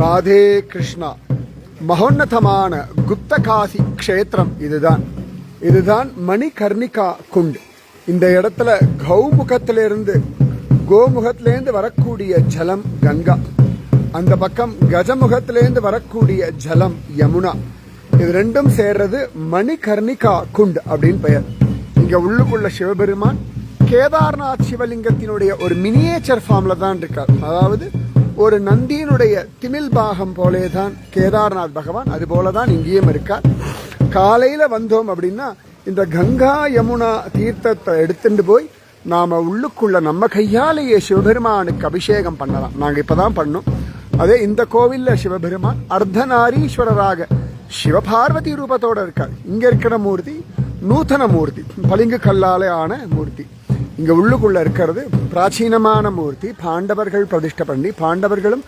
ராதே கிருஷ்ணா. மகோன்னதமான குப்தகாசி க்ஷேத்திரம் இதுதான். இதுதான் மணிகர்ணிகா குண்டு. இந்த இடத்துல கௌமுகத்திலிருந்து கோமுகத்திலேருந்து வரக்கூடிய ஜலம் கங்கா. அந்த பக்கம் கஜமுகத்திலேருந்து வரக்கூடிய ஜலம் யமுனா. இது ரெண்டும் சேர்றது மணிகர்ணிகா குண்ட் அப்படின்னு பெயர். இங்க உள்ளுக்குள்ள சிவபெருமான் கேதார்நாத் சிவலிங்கத்தினுடைய ஒரு மினியேச்சர் ஃபார்ம்ல தான் இருக்கார். அதாவது ஒரு நந்தியினுடைய திமில் பாகம் போலே தான் கேதார்நாத் பகவான் அது போல தான் இங்கேயும் இருக்கார். காலையில வந்தோம் அப்படின்னா இந்த கங்கா யமுனா தீர்த்தத்தை எடுத்துட்டு போய் நாம உள்ளுக்குள்ள நம்ம கையாலேயே சிவபெருமானுக்கு அபிஷேகம் பண்ணலாம். நாங்க இப்பதான் பண்ணோம். அதே இந்த கோவில்ல சிவபெருமான் அர்த்தநாரீஸ்வரராக சிவபார்வதி ரூபத்தோட இருக்கார். இங்க இருக்கிற மூர்த்தி நூதன மூர்த்தி பளிங்கு கல்லாலே ஆன மூர்த்தி. இங்க உள்ளுக்குள்ள இருக்கிறது பிராச்சீனமான மூர்த்தி. பாண்டவர்கள் பிரதிஷ்டை பண்ணி பாண்டவர்களும்